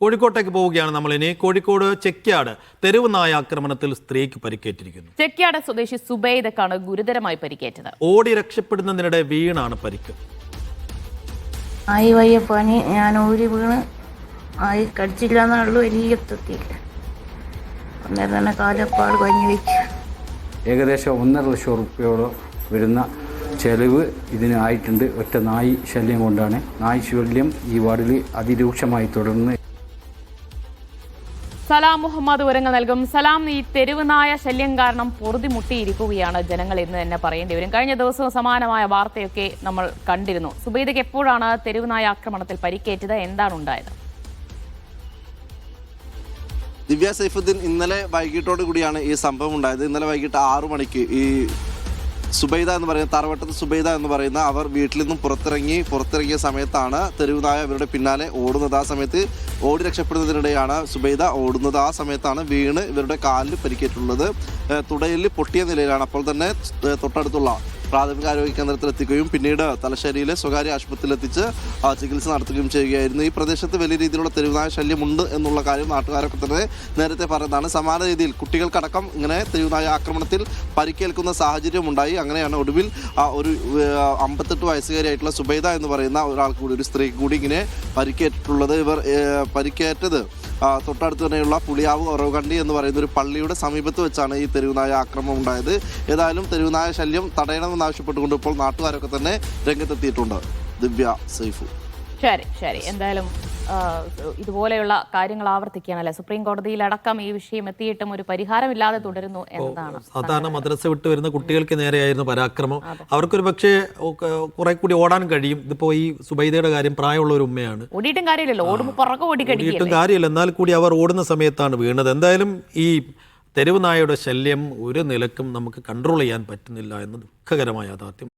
കോഴിക്കോട്ടേക്ക് പോവുകയാണ് നമ്മൾ ഇനി. കോഴിക്കോട് ചെക്യാട് തെരുവ് നായ ആക്രമണത്തിൽ സ്ത്രീക്ക് പരിക്കേറ്റിരിക്കുന്നു. ചെക്യാട് സ്വദേശി സുബൈദക്കാണ് ഗുരുതരമായി പരിക്കേറ്റത്. ഓടി രക്ഷപ്പെടുന്നതിനിടെ വീണാണ് പരിക്ക്. ആയി വയ്യ പനി ഞാൻ ഊരി വീണ്. ആയി കടിച്ചില്ല എന്നുള്ളൂ വലിയ അന്നേരം തന്നെ കാലപ്പാട് ഏകദേശം ഒന്നര ലക്ഷം റുപ്യയോളം വരുന്ന ചെലവ് ഇതിനായിട്ടുണ്ട് ഒറ്റ നായി ശല്യം കൊണ്ടാണ്. നായി ശല്യം ഈ വാർഡിൽ അതിരൂക്ഷമായി തുടർന്ന് സലാം മുഹമ്മദ് വിവരങ്ങൾ നൽകും. സലാം ഈ തെരുവ് നായ ശല്യം കാരണം പൊറുതിമുട്ടിയിരിക്കുകയാണ് ജനങ്ങൾ എന്ന് തന്നെ പറയേണ്ടി വരും. കഴിഞ്ഞ ദിവസവും സമാനമായ വാർത്തയൊക്കെ നമ്മൾ കണ്ടിരുന്നു. സുബൈദയ്ക്ക് എപ്പോഴാണ് തെരുവ് നായ ആക്രമണത്തിൽ പരിക്കേറ്റത്? എന്താണ് ഉണ്ടായത്? ദിവ്യ സൈഫുദ്ദീൻ ഇന്നലെ വൈകിട്ടോട് കൂടിയാണ് ഈ സംഭവം ഉണ്ടായത്. ഇന്നലെ വൈകിട്ട് ആറു മണിക്ക് ഈ സുബൈദ എന്ന് പറയുന്ന തറവട്ടത്ത് സുബൈദ എന്ന് പറയുന്ന അവർ വീട്ടിൽ നിന്നും പുറത്തിറങ്ങി പുറത്തിറങ്ങിയ സമയത്താണ് തെരുവുനായ അവരുടെ പിന്നാലെ ഓടുന്നത്. ആ സമയത്ത് ഓടി രക്ഷപ്പെടുന്നതിനിടെയാണ് സുബൈദ ഓടുന്നത്. ആ സമയത്താണ് വീണ് ഇവരുടെ കാലിൽ പരിക്കേറ്റുള്ളത്. തുടയിൽ പൊട്ടിയ നിലയിലാണ്. അപ്പോൾ തന്നെ തൊട്ടടുത്തുള്ള പ്രാഥമിക ആരോഗ്യ കേന്ദ്രത്തിൽ എത്തിക്കുകയും പിന്നീട് തലശ്ശേരിയിലെ സ്വകാര്യ ആശുപത്രിയിൽ എത്തിച്ച് ചികിത്സ നടത്തുകയും ചെയ്യുകയായിരുന്നു. ഈ പ്രദേശത്ത് വലിയ രീതിയിലുള്ള തെരുവുനായ ശല്യമുണ്ട് എന്നുള്ള കാര്യം നാട്ടുകാരൊക്കെ തന്നെ നേരത്തെ പറഞ്ഞതാണ്. സമാന രീതിയിൽ കുട്ടികൾക്കടക്കം ഇങ്ങനെ തെരുവുനായ ആക്രമണത്തിൽ പരിക്കേൽക്കുന്ന സാഹചര്യം ഉണ്ടായി അങ്ങനെയാണ് ഒടുവിൽ ഒരു അമ്പത്തെട്ട് വയസ്സുകാരിയായിട്ടുള്ള സുബൈദ എന്ന് പറയുന്ന ഒരാൾക്ക് കൂടി ഒരു സ്ത്രീ കൂടി ഇങ്ങനെ പരിക്കേറ്റിട്ടുള്ളത്. ഇവർ പരിക്കേറ്റത് തൊട്ടടുത്ത് തന്നെയുള്ള പുളിയാവ് ഒറവകണ്ടി എന്ന് പറയുന്ന ഒരു പള്ളിയുടെ സമീപത്ത് വെച്ചാണ് ഈ തെരുവുനായ ആക്രമണം ഉണ്ടായത്. ഏതായാലും തെരുവുനായ ശല്യം തടയണമെന്നാവശ്യപ്പെട്ടുകൊണ്ട് ഇപ്പോൾ നാട്ടുകാരൊക്കെ തന്നെ രംഗത്തെത്തിയിട്ടുണ്ട്. ദിവ്യ സൈഫു. ശരി ശരി. എന്തായാലും ഇതുപോലെയുള്ള കാര്യങ്ങൾ ആവർത്തിക്കുകയാണ് അല്ലെ സുപ്രീം കോടതിയിലടക്കം ഈ വിഷയം എത്തിയിട്ടും ഒരു പരിഹാരമില്ലാതെ തുടരുന്നു എന്നതാണ് സാധാരണ മദ്രസ വിട്ട് വരുന്ന കുട്ടികൾക്ക് നേരെയായിരുന്നു പരാക്രമം. അവർക്കൊരു പക്ഷേ കുറെ കൂടി ഓടാൻ കഴിയും. ഇതിപ്പോ ഈ സുബൈദയുടെ കാര്യം പ്രായമുള്ള ഒരു ഉമ്മയാണ്. ഓടിയിട്ടും കാര്യമില്ലല്ലോ. ഓടുമ്പോൾ പുറകെ ഓടിക്കടിക്കുകയല്ലേ? കാര്യമില്ല. എന്നാൽ കൂടി അവർ ഓടുന്ന സമയത്താണ് വീണത്. എന്തായാലും ഈ തെരുവ് നായയുടെ ശല്യം ഒരു നിലക്കും നമുക്ക് കൺട്രോൾ ചെയ്യാൻ പറ്റുന്നില്ല എന്ന് ദുഃഖകരമായ യാഥാർത്ഥ്യം.